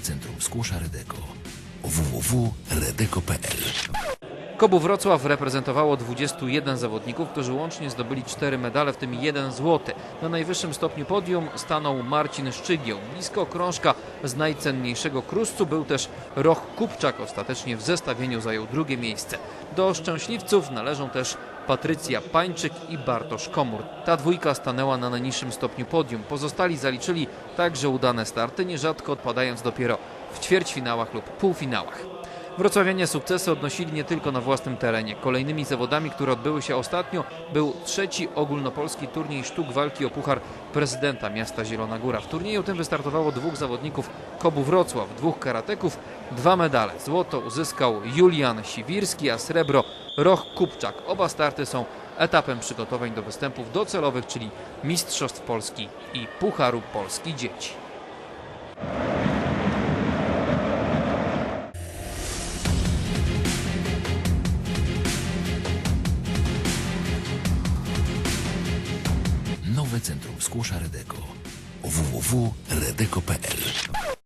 Centrum Skłosza Redeko www.redeko.pl Kobu Wrocław reprezentowało 21 zawodników, którzy łącznie zdobyli 4 medale, w tym jeden złoty. Na najwyższym stopniu podium stanął Marcin Szczygieł. Blisko krążka z najcenniejszego kruscu był też Roch Kupczak. Ostatecznie w zestawieniu zajął drugie miejsce. Do szczęśliwców należą też Patrycja Pańczyk i Bartosz Komur. Ta dwójka stanęła na najniższym stopniu podium. Pozostali zaliczyli także udane starty, nierzadko odpadając dopiero w ćwierćfinałach lub półfinałach. Wrocławianie sukcesy odnosili nie tylko na własnym terenie. Kolejnymi zawodami, które odbyły się ostatnio, był trzeci ogólnopolski turniej sztuk walki o puchar prezydenta miasta Zielona Góra. W turnieju tym wystartowało dwóch zawodników Kobu Wrocław, dwóch karateków, dwa medale. Złoto uzyskał Julian Siwirski, a srebro Roch Kupczak. Oba starty są etapem przygotowań do występów docelowych, czyli Mistrzostw Polski i Pucharu Polski Dzieci. Nowe Centrum Skłosza Redeko. Www.redeko.pl